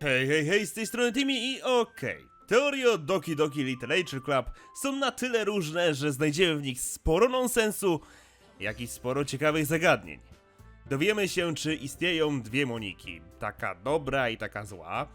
Hej, hej, hej, z tej strony Timmy i okej. Teorie o Doki Doki Literature Club są na tyle różne, że znajdziemy w nich sporo nonsensu, jak i sporo ciekawych zagadnień. Dowiemy się, czy istnieją dwie Moniki, taka dobra i taka zła,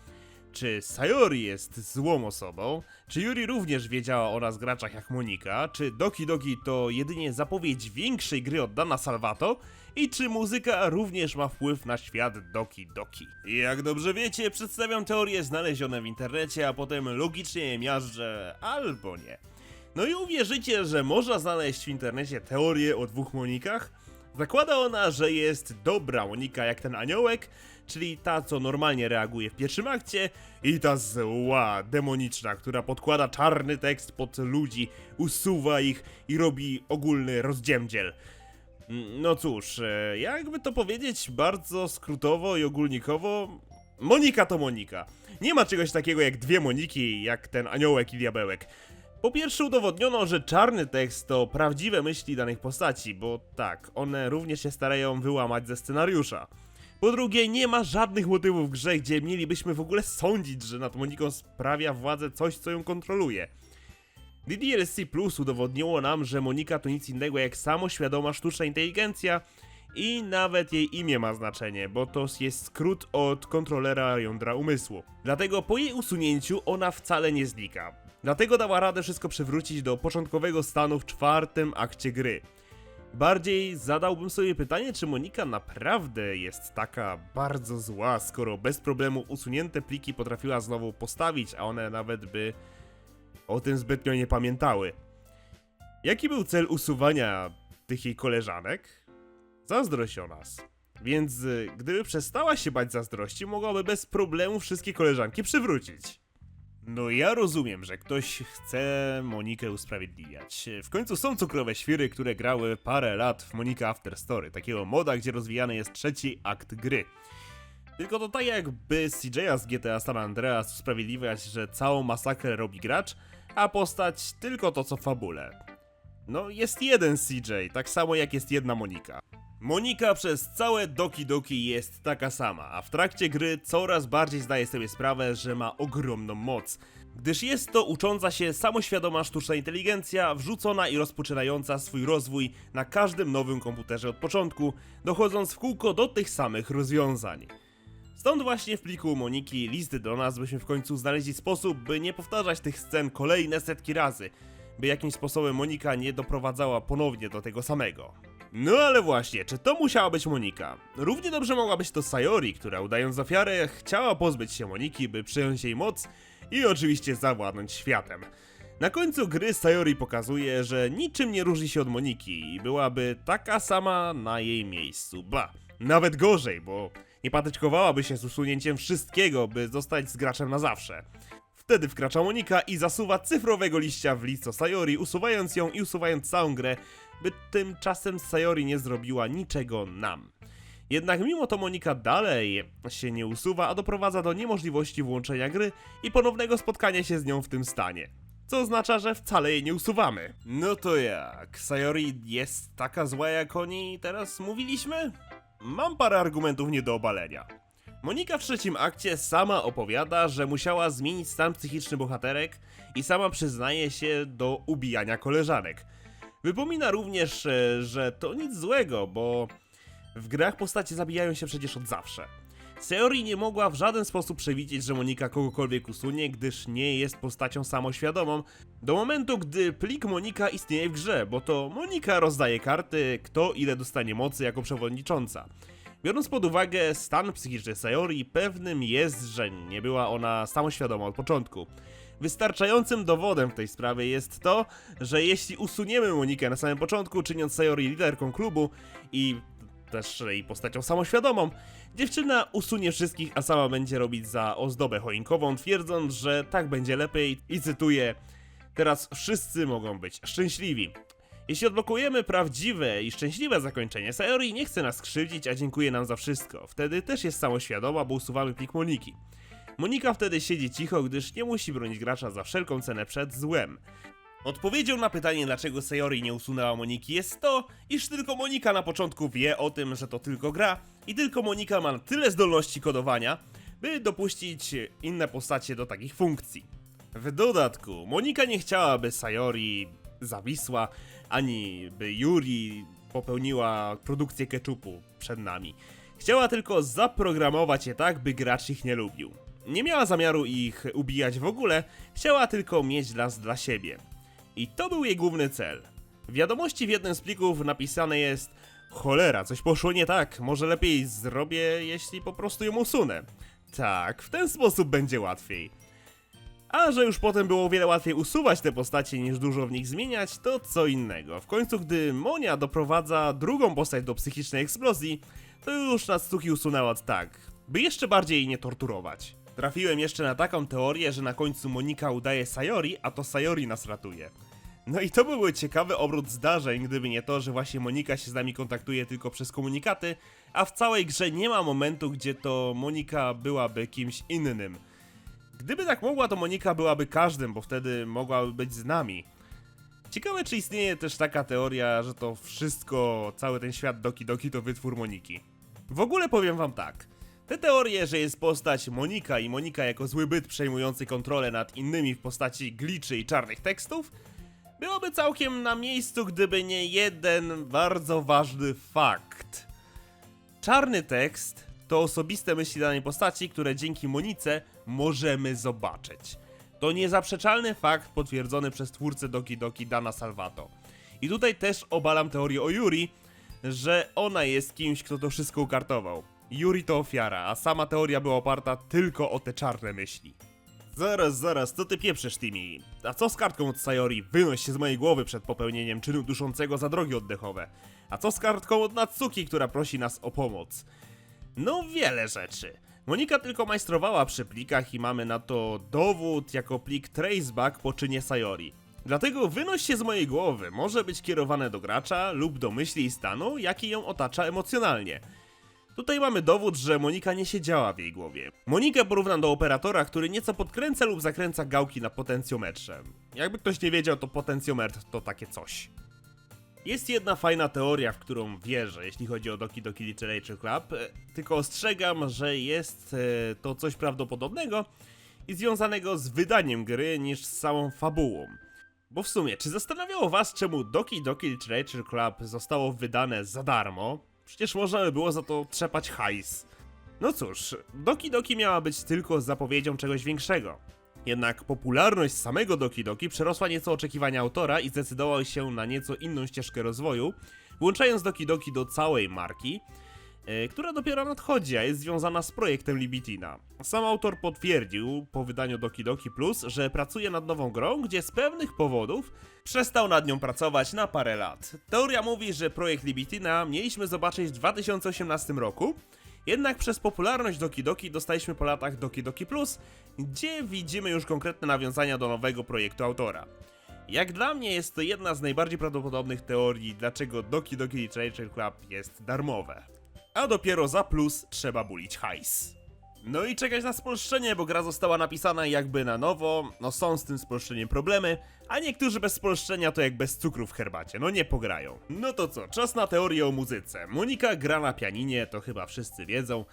czy Sayori jest złą osobą, czy Yuri również wiedziała o nas graczach jak Monika, czy Doki Doki to jedynie zapowiedź większej gry od Dana Salvato i czy muzyka również ma wpływ na świat Doki Doki. Jak dobrze wiecie, przedstawiam teorie znalezione w internecie, a potem logicznie je miażdżę albo nie. No i uwierzycie, że można znaleźć w internecie teorię o dwóch Monikach? Zakłada ona, że jest dobra Monika jak ten aniołek, czyli ta, co normalnie reaguje w pierwszym akcie, i ta zła, demoniczna, która podkłada czarny tekst pod ludzi, usuwa ich i robi ogólny rozdziemdziel. Mm, No cóż, e, jakby to powiedzieć bardzo skrótowo i ogólnikowo, Monika to Monika. Nie ma czegoś takiego jak dwie Moniki, jak ten aniołek i diabełek. Po pierwsze udowodniono, że czarny tekst to prawdziwe myśli danych postaci, bo tak, one również się starają wyłamać ze scenariusza. Po drugie, nie ma żadnych motywów w grze, gdzie mielibyśmy w ogóle sądzić, że nad Moniką sprawia władzę coś, co ją kontroluje. DDLC Plus udowodniło nam, że Monika to nic innego jak samoświadoma sztuczna inteligencja i nawet jej imię ma znaczenie, bo to jest skrót od kontrolera jądra umysłu. Dlatego po jej usunięciu ona wcale nie znika. Dlatego dała radę wszystko przywrócić do początkowego stanu w czwartym akcie gry. Bardziej zadałbym sobie pytanie, czy Monika naprawdę jest taka bardzo zła, skoro bez problemu usunięte pliki potrafiła znowu postawić, a one nawet by o tym zbytnio nie pamiętały. Jaki był cel usuwania tych jej koleżanek? Zazdrość o nas. Więc y, gdyby przestała się bać zazdrości, mogłaby bez problemu wszystkie koleżanki przywrócić. No ja rozumiem, że ktoś chce Monikę usprawiedliwiać. W końcu są cukrowe świry, które grały parę lat w Monika After Story, takiego moda, gdzie rozwijany jest trzeci akt gry. Tylko to tak jakby CJ'a z GTA San Andreas usprawiedliwiać, że całą masakrę robi gracz, a postać tylko to co w fabule. No jest jeden CJ, tak samo jak jest jedna Monika. Monika przez całe Doki Doki jest taka sama, a w trakcie gry coraz bardziej zdaje sobie sprawę, że ma ogromną moc. Gdyż jest to ucząca się samoświadoma sztuczna inteligencja, wrzucona i rozpoczynająca swój rozwój na każdym nowym komputerze od początku, dochodząc w kółko do tych samych rozwiązań. Stąd właśnie w pliku Moniki listy do nas, byśmy w końcu znaleźli sposób, by nie powtarzać tych scen kolejne setki razy, by jakimś sposobem Monika nie doprowadzała ponownie do tego samego. No ale właśnie, czy to musiała być Monika? Równie dobrze mogła być to Sayori, która udając ofiarę chciała pozbyć się Moniki, by przyjąć jej moc i oczywiście zawładnąć światem. Na końcu gry Sayori pokazuje, że niczym nie różni się od Moniki i byłaby taka sama na jej miejscu. Ba, nawet gorzej, bo nie patyczkowałaby się z usunięciem wszystkiego, by zostać z graczem na zawsze. Wtedy wkracza Monika i zasuwa cyfrowego liścia w listo Sayori, usuwając ją i usuwając całą grę, by tymczasem Sayori nie zrobiła niczego nam. Jednak mimo to Monika dalej się nie usuwa, a doprowadza do niemożliwości włączenia gry i ponownego spotkania się z nią w tym stanie. Co oznacza, że wcale jej nie usuwamy. No to jak? Sayori jest taka zła jak oni teraz mówiliśmy? Mam parę argumentów nie do obalenia. Monika w trzecim akcie sama opowiada, że musiała zmienić stan psychiczny bohaterek i sama przyznaje się do ubijania koleżanek. Wypomina również, e, że to nic złego, bo w grach postacie zabijają się przecież od zawsze. Seori nie mogła w żaden sposób przewidzieć, że Monika kogokolwiek usunie, gdyż nie jest postacią samoświadomą, do momentu, gdy plik Monika istnieje w grze, bo to Monika rozdaje karty, kto ile dostanie mocy jako przewodnicząca. Biorąc pod uwagę stan psychiczny Sayori, pewnym jest, że nie była ona samoświadoma od początku. Wystarczającym dowodem w tej sprawie jest to, że jeśli usuniemy Monikę na samym początku, czyniąc Sayori liderką klubu i też jej postacią samoświadomą, dziewczyna usunie wszystkich, a sama będzie robić za ozdobę choinkową, twierdząc, że tak będzie lepiej i cytuję Teraz wszyscy mogą być szczęśliwi. Jeśli odblokujemy prawdziwe i szczęśliwe zakończenie, Sayori nie chce nas krzywdzić, a dziękuję nam za wszystko. Wtedy też jest samoświadoma, bo usuwamy plik Moniki. Monika wtedy siedzi cicho, gdyż nie musi bronić gracza za wszelką cenę przed złem. Odpowiedzią na pytanie, dlaczego Sayori nie usunęła Moniki jest to, iż tylko Monika na początku wie o tym, że to tylko gra i tylko Monika ma tyle zdolności kodowania, by dopuścić inne postacie do takich funkcji. W dodatku, Monika nie chciała, by Sayori zawisła, ani by Yuri popełniła produkcję ketchupu przed nami. Chciała tylko zaprogramować je tak, by gracz ich nie lubił. Nie miała zamiaru ich ubijać w ogóle, chciała tylko mieć nas dla siebie. I to był jej główny cel. W wiadomości w jednym z plików napisane jest Cholera, coś poszło nie tak, może lepiej zrobię, jeśli po prostu ją usunę. Tak, w ten sposób będzie łatwiej. A że już potem było o wiele łatwiej usuwać te postacie niż dużo w nich zmieniać, to co innego. W końcu, gdy Monia doprowadza drugą postać do psychicznej eksplozji, to już Natsuki usunęła tak, by jeszcze bardziej jej nie torturować. Trafiłem jeszcze na taką teorię, że na końcu Monika udaje Sayori, a to Sayori nas ratuje. No i to byłby ciekawy obrót zdarzeń, gdyby nie to, że właśnie Monika się z nami kontaktuje tylko przez komunikaty, a w całej grze nie ma momentu, gdzie to Monika byłaby kimś innym. Gdyby tak mogła, to Monika byłaby każdym, bo wtedy mogłaby być z nami. Ciekawe, czy istnieje też taka teoria, że to wszystko, cały ten świat Doki Doki to wytwór Moniki. W ogóle powiem wam tak. Te teorie, że jest postać Monika i Monika jako zły byt przejmujący kontrolę nad innymi w postaci gliczy i czarnych tekstów, byłoby całkiem na miejscu, gdyby nie jeden bardzo ważny fakt. Czarny tekst to osobiste myśli danej postaci, które dzięki Monice możemy zobaczyć. To niezaprzeczalny fakt potwierdzony przez twórcę Doki Doki Dana Salvato. I tutaj też obalam teorię o Yuri, że ona jest kimś, kto to wszystko ukartował. Yuri to ofiara, a sama teoria była oparta tylko o te czarne myśli. Zaraz, zaraz, co ty pieprzysz, Timmy? A co z kartką od Sayori? Wynoś się z mojej głowy przed popełnieniem czynu duszącego za drogi oddechowe. A co z kartką od Natsuki, która prosi nas o pomoc? No wiele rzeczy. Monika tylko majstrowała przy plikach i mamy na to dowód jako plik traceback po czynie Sayori. Dlatego wynoś się z mojej głowy może być kierowane do gracza lub do myśli i stanu, jaki ją otacza emocjonalnie. Tutaj mamy dowód, że Monika nie siedziała w jej głowie. Monikę porównam do operatora, który nieco podkręca lub zakręca gałki na potencjometrze. Jakby ktoś nie wiedział, to potencjometr to takie coś. Jest jedna fajna teoria, w którą wierzę, jeśli chodzi o Doki Doki Literature Club, e, tylko ostrzegam, że jest e, to coś prawdopodobnego i związanego z wydaniem gry niż z samą fabułą. Bo w sumie, czy zastanawiało was, czemu Doki Doki Literature Club zostało wydane za darmo? Przecież można by było za to trzepać hajs. No cóż, Doki Doki miała być tylko zapowiedzią czegoś większego. Jednak popularność samego Doki Doki przerosła nieco oczekiwania autora i zdecydował się na nieco inną ścieżkę rozwoju, włączając Doki Doki do całej marki, która dopiero nadchodzi, a jest związana z projektem Libitina. Sam autor potwierdził po wydaniu Doki Doki Plus, że pracuje nad nową grą, gdzie z pewnych powodów przestał nad nią pracować na parę lat. Teoria mówi, że projekt Libitina mieliśmy zobaczyć w 2018 roku, jednak przez popularność Doki Doki dostaliśmy po latach Doki Doki Plus, gdzie widzimy już konkretne nawiązania do nowego projektu autora. Jak dla mnie jest to jedna z najbardziej prawdopodobnych teorii, dlaczego Doki Doki Literature Club jest darmowe. A dopiero za plus trzeba bulić hajs. No i czekać na spolszczenie, bo gra została napisana jakby na nowo, no są z tym spolszczeniem problemy, a niektórzy bez spolszczenia to jak bez cukru w herbacie, no nie pograją. No to co, czas na teorię o muzyce. Monika gra na pianinie, to chyba wszyscy wiedzą,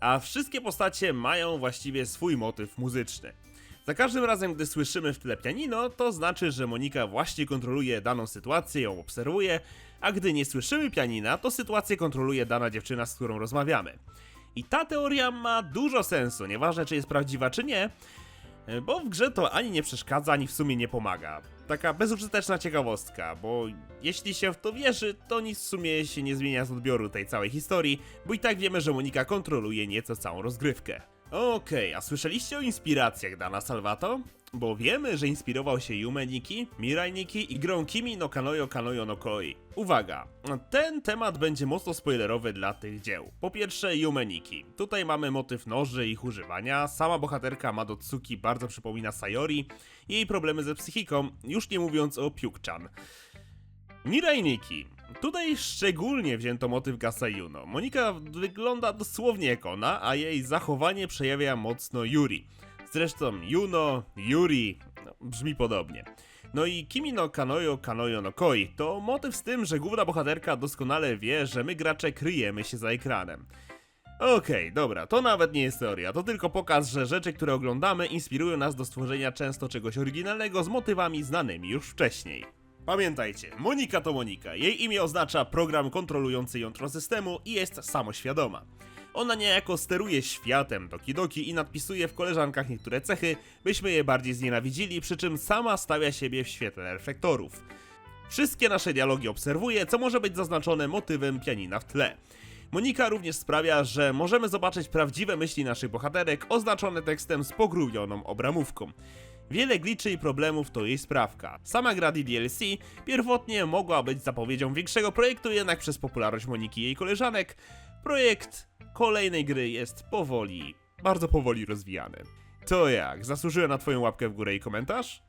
a wszystkie postacie mają właściwie swój motyw muzyczny. Za każdym razem, gdy słyszymy w tle pianino, to znaczy, że Monika właśnie kontroluje daną sytuację, ją obserwuje, a gdy nie słyszymy pianina, to sytuację kontroluje dana dziewczyna, z którą rozmawiamy. I ta teoria ma dużo sensu, nieważne czy jest prawdziwa czy nie, bo w grze to ani nie przeszkadza, ani w sumie nie pomaga. Taka bezużyteczna ciekawostka, bo jeśli się w to wierzy, to nic w sumie się nie zmienia z odbioru tej całej historii, bo i tak wiemy, że Monika kontroluje nieco całą rozgrywkę. Okej, a słyszeliście o inspiracjach Dana Salvato? Bo wiemy, że inspirował się Yume Niki, Mirai Niki i grą Kimi no Kanoyo Kanoyo no Koi. Uwaga, ten temat będzie mocno spoilerowy dla tych dzieł. Po pierwsze Yume Niki. Tutaj mamy motyw noży i ich używania, sama bohaterka Madotsuki bardzo przypomina Sayori jej problemy ze psychiką, już nie mówiąc o Pyuk-chan. Mirai Nikki. Tutaj szczególnie wzięto motyw Gasa Juno. Monika wygląda dosłownie jak ona, a jej zachowanie przejawia mocno Yuri. Zresztą Juno, Yuri, no, brzmi podobnie. No i Kimi no Kanoyo Kanoyo no Koi to motyw z tym, że główna bohaterka doskonale wie, że my gracze kryjemy się za ekranem. Okej, dobra, to nawet nie jest teoria, to tylko pokaz, że rzeczy, które oglądamy, inspirują nas do stworzenia często czegoś oryginalnego z motywami znanymi już wcześniej. Pamiętajcie, Monika to Monika. Jej imię oznacza program kontrolujący jądro systemu i jest samoświadoma. Ona niejako steruje światem Doki Doki i nadpisuje w koleżankach niektóre cechy, byśmy je bardziej znienawidzili, przy czym sama stawia siebie w świetle reflektorów. Wszystkie nasze dialogi obserwuje, co może być zaznaczone motywem pianina w tle. Monika również sprawia, że możemy zobaczyć prawdziwe myśli naszych bohaterek oznaczone tekstem z pogrubioną obramówką. Wiele gliczy i problemów to jej sprawka. Sama gra DLC pierwotnie mogła być zapowiedzią większego projektu, jednak przez popularność Moniki i jej koleżanek, projekt kolejnej gry jest powoli, bardzo powoli rozwijany. To jak, zasłużyłem na twoją łapkę w górę i komentarz?